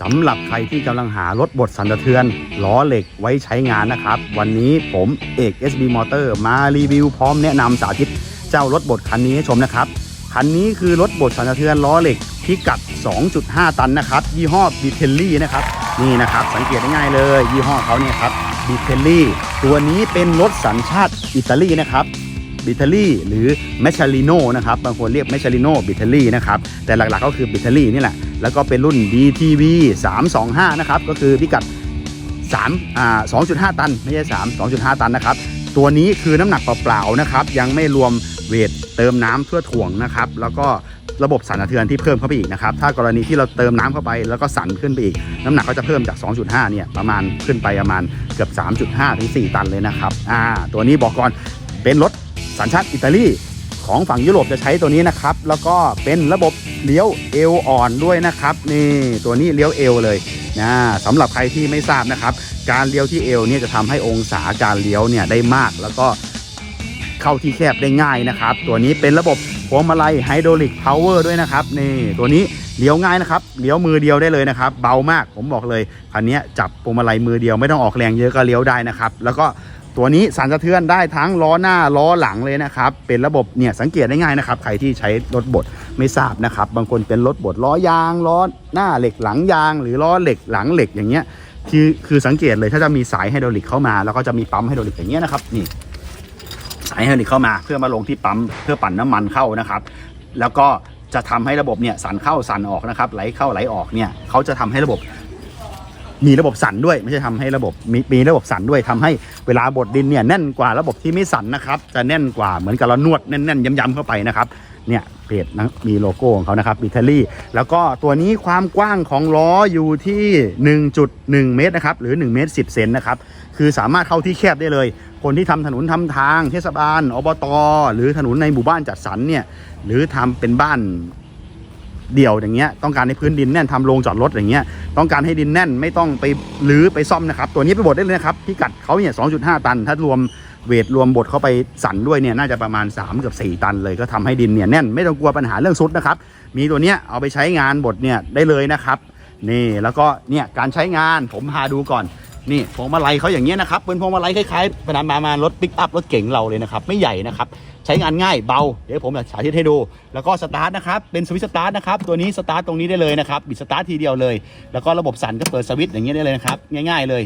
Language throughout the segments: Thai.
สำหรับใครที่กำลังหารถบดสันสะเทือน ล้อเหล็กไว้ใช้งานนะครับ วันนี้ผมเอก SB Motor มารีวิวพร้อมแนะนำสาธิตเจ้ารถบดคันนี้ให้ชมนะครับ คันนี้คือรถบดสันสะเทือนล้อเหล็กพิกัด 2.5 ตันนะครับ ยี่ห้อบิเทลลี่นะครับ นี่นะครับสังเกตง่ายเลย ยี่ห้อเขาเนี่ยครับบิเทลลี่ตัวนี้เป็นรถสัญชาติอิตาลีนะครับบิทลี่หรือแมช a ลิโนนะครับบางคนเรียกแมช a ลิโนบิทลี่นะครับแต่หลักๆก็คือบิทลี่นี่แหละ แล้วก็เป็นรุ่น DTV 325 นะครับ ก็คือพิกัด3อ่า2.5 ตัน ไม่ใช่3 2.5 ตันนะครับ ตัวนี้คือน้ำหนักเปล่าๆนะครับ ยังไม่รวมเวทเติมน้ำเพื่อถ่วงนะครับ แล้วก็ระบบสั่นสะเทือนที่เพิ่มเข้าไปอีกนะครับ ถ้ากรณีที่เราเติมน้ำเข้าไปแล้วก็สั่นขึ้นไปอีก น้ำหนักก็จะเพิ่มจาก 2.5 เนี่ยประมาณขึ้นไปประมาณเกือบ 3.5 ถึง 4 ตันเลยนะครับ อ่า ตัวนี้บอกก่อนเป็นรถสัญชาติอิตาลี ของฝั่งยุโรปจะใช้ตัวนี้นะครับ แล้วก็เป็นระบบเลี้ยวเอวอ่อนด้วยนะครับนี่ตัวนี้เลี้ยวเอวเลยนะสำหรับใครที่ไม่ทราบนะครับ การเลี้ยวที่เอวเนี่ยจะทำให้องศาการเลี้ยวเนี่ยได้มาก แล้วก็เข้าที่แคบได้ง่ายนะครับ ตัวนี้เป็นระบบพวงมาลัยไฮดรอลิกพาวเวอร์ด้วยนะครับนี่ตัวนี้เลี้ยวง่ายนะครับเลี้ยวมือเดียวได้เลยนะครับ เบามากผมบอกเลยคันนี้จับพวงมาลัยมือเดียวไม่ต้องออกแรงเยอะก็เลี้ยวได้นะครับ แล้วก็ ตัวนี้สั่นสะเทือนได้ทั้งล้อหน้าล้อหลังเลยนะครับ เป็นระบบเนี่ยสังเกตได้ง่ายนะครับ ใครที่ใช้รถบดไม่ทราบนะครับ บางคนเป็นรถบดล้อยางล้อหน้าเหล็กหลังยาง หรือล้อเหล็กหลังเหล็กอย่างเงี้ยคือคือสังเกตเลยถ้าจะมีสายไฮดรอลิกเข้ามา แล้วก็จะมีปั๊มไฮดรอลิกอย่างเงี้ยนะครับนี่สายไฮดรอลิกเข้ามา เพื่อมาลงที่ปั๊มเพื่อปั่นน้ำมันเข้านะครับ แล้วก็จะทำให้ระบบเนี่ยสั่นเข้าสั่นออกนะครับไหลเข้าไหลออกเนี่ยเขาจะทำให้ระบบ มีระบบสันด้วยไม่ใช่ทำให้ระบบมีมีระบบสันด้วยทำให้เวลาบดดินเนี่ยแน่นกว่าระบบที่ไม่สันนะครับ จะแน่นกว่าเหมือนกับเรานวดแน่นๆย้ำๆเข้าไปนะครับเนี่ยเพจนะมีโลโก้ของเขานะครับบิทลี่แล้วก็ตัวนี้ความกว้างของล้ออยู่ที่ 1.1 เมตรนะครับหรือ1เมตร10เซนนะครับคือสามารถเข้าที่แคบได้เลย คนที่ทำถนนทำทางเทศบาลอบต หรือถนนในหมู่บ้านจัดสรรเนี่ยหรือทำเป็นบ้าน เดี่ยวอย่างเงี้ยต้องการให้พื้นดินแน่นทำโรงจอดรถอย่างเงี้ยต้องการให้ดินแน่นไม่ต้องไปรื้อไปซ่อมนะครับ ตัวนี้ไปบดได้เลยนะครับพิกัดเขาเนี่ย 2.5 ตัน ถ้ารวมเวทรวมบดเข้าไปสั่นด้วยเนี่ยน่าจะประมาณ 3 เกือบ 4 ตันเลยก็ทำให้ดินเนี่ยแน่นไม่ต้องกลัวปัญหาเรื่องซุดนะครับ มีตัวเนี้ยเอาไปใช้งานบดเนี่ยได้เลยนะครับนี่แล้วก็เนี่ยการใช้งานผมพาดูก่อน นี่พวงมาลัยเขาอย่างเงี้ยนะครับเป็นพวงมาลัยคล้ายๆประมาณมารถปิกอัพรถเก๋งเราเลยนะครับไม่ใหญ่นะครับใช้งานง่ายเบาเดี๋ยวผมจะสาธิตให้ดู แล้วก็สตาร์ทนะครับเป็นสวิตช์สตาร์ทนะครับตัวนี้สตาร์ทตรงนี้ได้เลยนะครับบิดสตาร์ททีเดียวเลย แล้วก็ระบบสั่นก็เปิดสวิตช์อย่างเงี้ยได้เลยนะครับง่ายๆเลย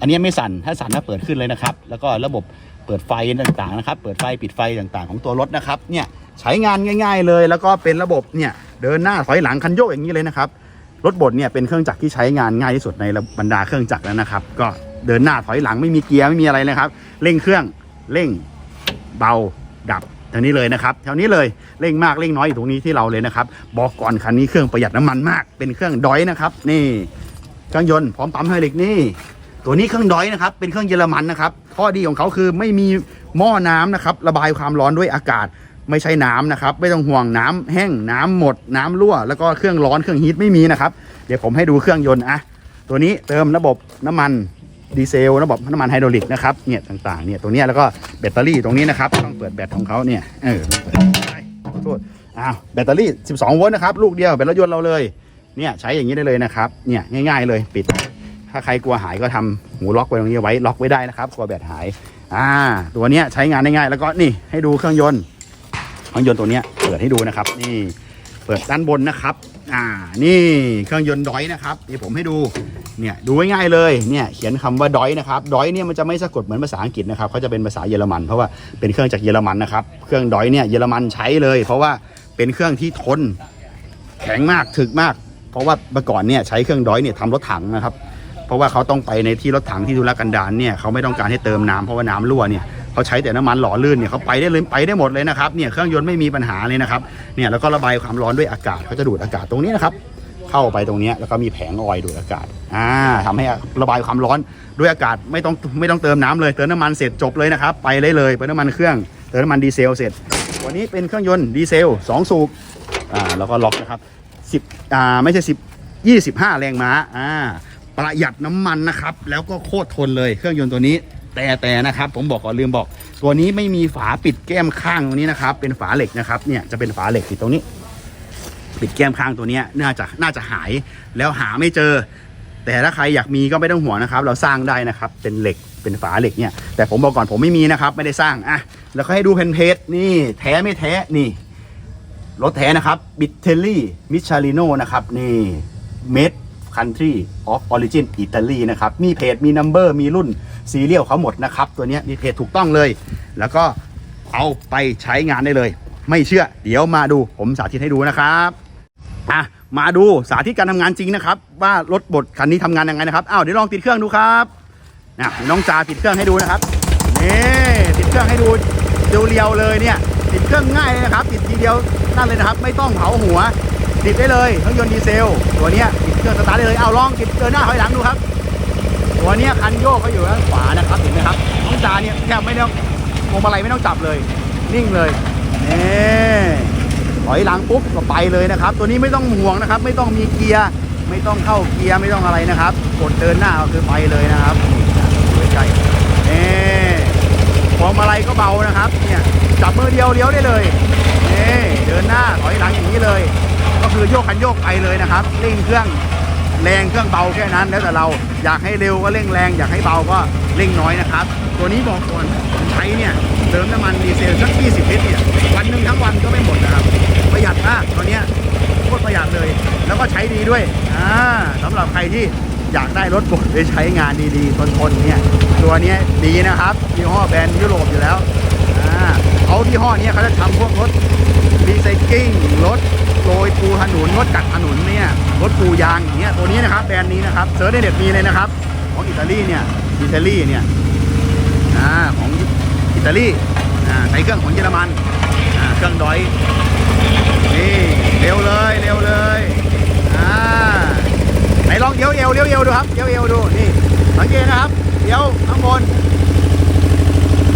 อันนี้ไม่สั่นถ้าสั่นก็เปิดขึ้นเลยนะครับแล้วก็ระบบเปิดไฟต่างๆนะครับเปิดไฟปิดไฟต่างๆ ของตัวรถนะครับเนี่ยใช้งานง่าย ๆเลย แล้วก็เป็นระบบเนี่ยเดินหน้าถอยหลังคันโยกอย่างนี้เลยนะครับ รถบดเนี่ยเป็นเครื่องจักรที่ใช้งานง่ายที่สุดในบรรดาเครื่องจักรแล้วนะครับ ก็เดินหน้าถอยหลังไม่มีเกียร์ไม่มีอะไรเลยครับเร่งเครื่องเร่งเบาดับทางนี้เลยนะครับแถวนี้เลยเร่งมากเร่งน้อยอยู่ตรงนี้ที่เราเลยนะครับบอกก่อนคันนี้เครื่องประหยัดน้ำมันมาก เป็นเครื่องดอยนะครับ นี่เครื่องยนต์พร้อมปั๊มไฮดรอลิกนี่ ตัวนี้เครื่องดอยนะครับ เป็นเครื่องเยอรมันนะครับข้อดีของเขาคือไม่มีหม้อน้ำนะครับ ระบายความร้อนด้วยอากาศ ไม่ใช่น้ำนะครับ ไม่ต้องห่วงน้ำแห้งน้ำหมดน้ำรั่ว แล้วก็เครื่องร้อนเครื่องฮีทไม่มีนะครับ เดี๋ยวผมให้ดูเครื่องยนต์อะตัวนี้เติมระบบน้ำมันดีเซลระบบน้ำมันไฮดรอลิกนะครับเนี่ยต่างๆเนี่ยตัวนี้แล้วก็แบตเตอรี่ตรงนี้นะครับต้องเปิดแบตของเขาเนี่ยเออเปิดขอโทษอ้าวแบตเตอรี่ 12 โวลต์นะครับลูกเดียวเป็นรถยนต์เราเลยเนี่ยใช้อย่างนี้ได้เลยนะครับเนี่ยง่าย ๆ เลยปิด ถ้าใครกลัวหายก็ทำหูล็อกไว้ตรงนี้ไว้ล็อกไว้ได้นะครับกลัวแบตหายอ่าตัวเนี้ยใช้งานได้ง่ายแล้วก็นี่ให้ดูเครื่องยนต์ องยนต์ตัวนี้เปิดให้ดูนะครับ นี่เปิดด้านบนนะครับ อ่า นี่เครื่องยนต์ดอยนะครับนี่ผมให้ดู เนี่ยดูง่ายๆเลยเนี่ยเขียนคำว่าดอยนะครับดอยเนี่ยมันจะไม่สะกดเหมือนภาษาอังกฤษนะครับเขาจะเป็นภาษาเยอรมันเพราะว่าเป็นเครื่องจากเยอรมันนะครับเครื่องดอยเนี่ยเยอรมันใช้เลย เพราะว่าเป็นเครื่องที่ทนแข็งมากถึกมาก เพราะว่าเมื่อก่อนเนี่ยใช้เครื่องดอยเนี่ยทำรถถังนะครับ เพราะว่าเขาต้องไปในที่รถถังที่ทุรกันดารเนี่ยเขาไม่ต้องการให้เติมน้ำเพราะว่าน้ำรั่วเนี่ย เขาใช้แต่น้ำมันหล่อลื่นเนี่ยเขาไปได้เลยไปได้หมดเลยนะครับเนี่ยเครื่องยนต์ไม่มีปัญหาเลยนะครับเนี่ยแล้วก็ระบายความร้อนด้วยอากาศเขาจะดูดอากาศตรงนี้นะครับเข้าไปตรงนี้แล้วก็มีแผงออยดูดอากาศอ่าทำให้ระบายความร้อนด้วยอากาศไม่ต้องไม่ต้องเติมน้ำเลยเติมน้ำมันเสร็จจบเลยนะครับไปเลยเลยเติมน้ำมันเครื่องเติมน้ำมันดีเซลเสร็จ วันนี้เป็นเครื่องยนต์ดีเซลสองสูบอ่าแล้วก็ล็อกนะครับสิบอ่าไม่ใช่สิบยี่สิบห้าแรงม้าอ่าประหยัดน้ำมันนะครับแล้วก็โคตรทนเลยเครื่องยนต์ตัวนี้ แต่แต่นะครับผมบอกก่อนลืมบอก ตัวนี้ไม่มีฝาปิดแก้มข้างตรงนี้นะครับ เป็นฝาเหล็กนะครับเนี่ยจะเป็นฝาเหล็กติดตรงนี้ ปิดแก้มข้างตัวเนี้ยน่าจะน่าจะหายแล้วหาไม่เจอ แต่ถ้าใครอยากมีก็ไม่ต้องห่วงนะครับ เราสร้างได้นะครับ เป็นเหล็กเป็นฝาเหล็กเนี่ย แต่ผมบอกก่อนผมไม่มีนะครับ ไม่ได้สร้างอะแล้วก็ให้ดูเพนเพจนี่แท้ไม่แท้นี่รถแท้นะครับบิทเทลลี่มิชาลิโนนะครับนี่เมดคันทรีออฟออริจินอิตาลีนะครับมีเพจมีนัมเบอร์มีรุ่น ซีเรียลเขาหมดนะครับ ตัวนี้มีเพจถูกต้องเลย แล้วก็เอาไปใช้งานได้เลย ไม่เชื่อ เดี๋ยวมาดูผมสาธิตให้ดูนะครับอะมาดูสาธิตการทำงานจริงนะครับ ว่ารถบดคันนี้ทำงานยังไงนะครับอ้าวเดี๋ยวลองติดเครื่องดูครับนะน้องจาติดเครื่องให้ดูนะครับนี่ติดเครื่องให้ดูเรียวๆเลยเนี่ย ติดเครื่องง่ายเลยนะครับ ติดทีเดียวนั่นเลยนะครับ ไม่ต้องเผาหัว ติดได้เลยเครื่องยนต์ดีเซล ตัวเนี้ยติดเครื่องสตาร์ทได้เลยเอาลองติดเดินหน้าถอยหลังดูครับ ตัวเนี้ยคันโยกเขาอยู่ด้านขวานะครับเห็นไหมครับน้องจาเนี่ยแทบไม่ต้องพวงมาลัยไม่ต้องจับเลย นิ่งเลยนี่ถอยหลังปุ๊บก็ไปเลยนะครับ ตัวนี้ไม่ต้องห่วงนะครับ ไม่ต้องมีเกียร์ไม่ต้องเข้าเกียร์ไม่ต้องอะไรนะครับ กดเดินหน้าก็คือไปเลยนะครับนี่ใกล้ๆนี่พวงมาลัยก็เบานะครับเนี่ยจับมือเดียวเลี้ยวได้เลยนี่เดินหน้าถอยหลังอย่างนี้เลย ก็คือโยกคันโยกไปเลยนะครับเร่งเครื่อง แรงเครื่องเบาแค่นั้น แล้วแต่เราอยากให้เร็วก็เร่งแรง อยากให้เบาก็เร่งน้อยนะครับ ตัวนี้บอกก่อนผมใช้เนี่ยเติมน้ำมันดีเซลสัก 20 ลิตรเนี่ยวันหนึ่งทั้งวันก็ไม่หมดนะครับ ประหยัดมากตัวนี้โคตรประหยัดเลย แล้วก็ใช้ดีด้วยอ่าสำหรับใครที่อยากได้รถบดไปใช้งานดีๆทนๆเนี่ยตัวนี้ดีนะครับยี่ห้อแบรนด์ยุโรปอยู่แล้วอ่าเขาที่ห้อเนี้ยเขาจะทำพวกรถรีไซเคิลรถ โรยปูถนนรถกัดถนนเนี่ยรถปูยางอย่างเงี้ยตัวนี้นะครับแบรนด์นี้นะครับเซิร์ชในเน็ตมีเลยนะครับของอิตาลีเนี่ยอิตาลีเนี่ยอ่าของอิตาลีอ่าใช้เครื่องของเยอรมันอ่าเครื่องดอยนี่เร็วเลยเร็วเลยอ่าไหนลองเลี้ยวเอวเลี้ยวเอวดูครับเลี้ยวเอวดูนี่สังเกตนะครับเลี้ยวข้างบน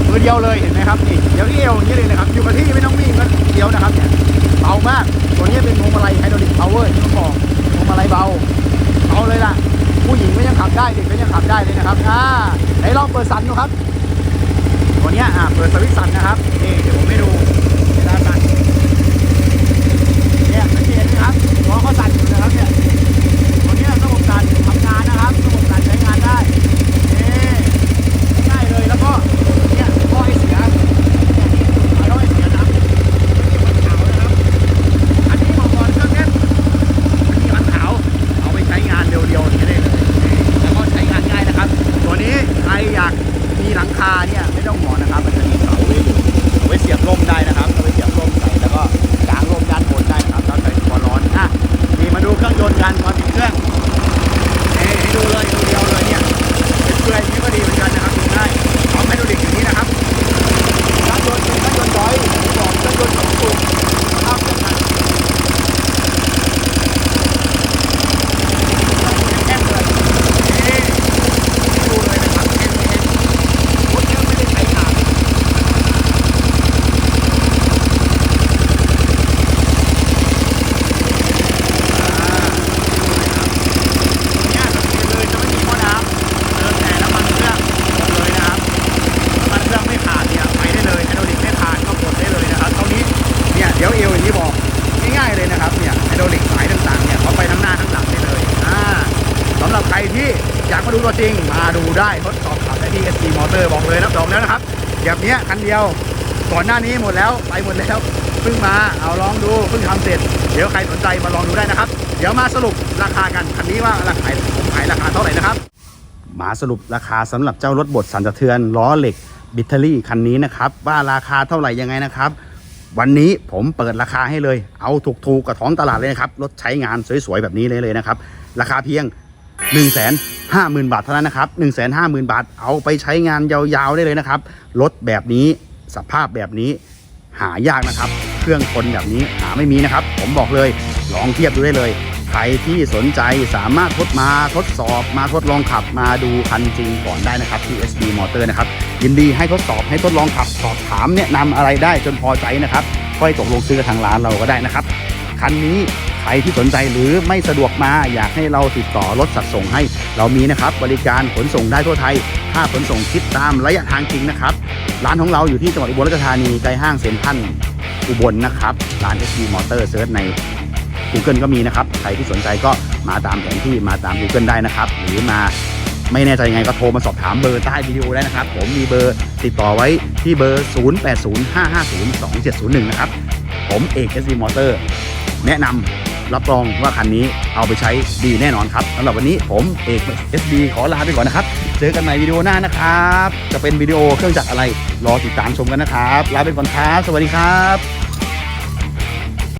มือเดียวเลยเห็นไหมครับนี่เดียวที่เอวอย่างนี้เลยนะครับอยู่กับที่ไม่ต้องวิ่งก็เดียวนะครับเนี่ยเบามาก วเวอร์ที่ผมบอกพวงมาลัยเบาเบาเลยล่ะ ผู้หญิงก็ยังขับได้เด็กก็ยังขับได้เลยนะครับอ่าไหนลองเปิดสันดูครับตัวเนี้ยอ่าเปิดสวิตช์สันนะครับนี่เดี๋ยวผมให้ดูเวลาสั่นเนี่ยสังเกตนะครับล้อเขาสั่นอยู่นะครับเนี่ยตัวเนี้ยระบบการทำงานนะครับระบบการใช้งานได้นี่ ง่ายเลยแล้วก็เนี่ยท่อไอเสียเนี่ยเอาท่อไอเสียน้ำไม่มีมันขาวนะครับ อันนี้บอกก่อนเครื่องเนี้ยมันมีมันขาวเอาไปใช้งานเร็วๆอย่างนี้ได้เลยแล้วก็ใช้งานง่ายนะครับ ตัวนี้ใครอยากมีห ลังคาเนี่ยไม่ต้องห่วงนะครับ มันจะมีเสาไว้อยู่เอาไว้เสียบลมได้นะครับเอาไว้เสียบลมใส่แล้วก็กางลมด้านบนได้นะครับเราใส่ตัวร้อนอะนี่มาดูเครื่องยนต์กันตอนติดเครื่อง นี่ให้ดูเลยดูเดียวเลยเนี่ยเป็นเพื่อนนี่ก็ดีเหมือนกันนะครับดูได้เอาให้ดูดิอย่างนี้นะครับเครื่องยนต์เป็นเครื่องยนต์ร้อยผมบอกเครื่องยนต์สองสูบภาพเป็นมันแน่นเลยนี่ให้ดูเลยนะครับแน่นเลยรถเยอะไม่ได้ใช้งานเนี่ยสังเกตเลยจะไม่มีหม้อน้ำเดินแต่น้ำมันเครื่องหมดเลยนะครับ น้ำมันเครื่องไม่ขาดเนี่ยไปได้เลยไฮดรอลิกไม่ขาดก็กดได้เลยนะครับเท่านี้เนี่ยเดี๋ยวเอวอย่างที่บอกง่ายๆเลยนะครับเนี่ยไฮดรอลิกสายต่างๆเนี่ยเขาไปทั้งหน้าทั้งหลังได้เลยอ่าสำหรับใครที่ มาดูตัวจริงมาดูได้ทดสอบขับได้ที่ SC Motor บอกเลยนะบอกแล้วนะครับแบบนี้คันเดียวก่อนหน้านี้หมดแล้วไปหมดแล้วเพิ่งมาเอาลองดูเพิ่งทำเสร็จ เดี๋ยวใครสนใจมาลองดูได้นะครับ เดี๋ยวมาสรุปราคากันคันนี้ว่าราคาผมขายราคาเท่าไหร่นะครับ มาสรุปราคาสำหรับเจ้ารถบดสันสะเทือนล้อเหล็กบิทเทอรี่คันนี้นะครับว่าราคาเท่าไหร่ยังไงนะครับ วันนี้ผมเปิดราคาให้เลย เอาถูกๆกับท้องตลาดเลยนะครับรถใช้งานสวยๆแบบนี้เลยเลยนะครับ ราคาเพียง 1 5 0 0 0 0 บาทเท่านั้นนะครับ 1 5 0 0 0 0 บาท เอาไปใช้งานยาวๆได้เลยนะครับ รถแบบนี้สภาพแบบนี้หายากนะครับ เครื่องคนแบบนี้หาไม่มีนะครับ ผมบอกเลยลองเทียบดูได้เลย ใครที่สนใจสามารถทดมาทดสอบมาทดลองขับมาดูคันจริงก่อนได้นะครับที่ SB Motor นะครับ ยินดีให้ทดสอบให้ทดลองขับสอบถามแนะนำอะไรได้จนพอใจนะครับ ค่อยตกลงซื้อกับทางร้านเราก็ได้นะครับ คันนี้ ใครที่สนใจหรือไม่สะดวกมาอยากให้เราติดต่อรถสัดส่งให้ เรามีนะครับบริการขนส่งได้ทั่วไทย ค่าขนส่งคิดตามระยะทางจริงนะครับ ร้านของเราอยู่ที่จังหวัดอุบลราชธานีใกล้ห้างเซ็นทรัลอุบลนะครับร้าน SB Motor เซิร์ชใน Google ก็มีนะครับ ใครที่สนใจก็มาตามแผนที่มาตาม Google ได้นะครับ หรือมาไม่แน่ใจยังไงก็โทรมาสอบถามเบอร์ใต้วิดีโอได้นะครับ ผมมีเบอร์ติดต่อไว้ที่เบอร์ 0805502701 นะครับ ผมเอก SC Motor แนะนำ รับรองว่าคันนี้เอาไปใช้ดีแน่นอนครับสำหรับวันนี้ผมเอก SB ขอลาไปก่อนนะครับ เจอกันใหม่วิดีโอหน้านะครับ จะเป็นวิดีโอเครื่องจักรอะไร รอติดตามชมกันนะครับ ลาไปก่อนครับ สวัสดีครับ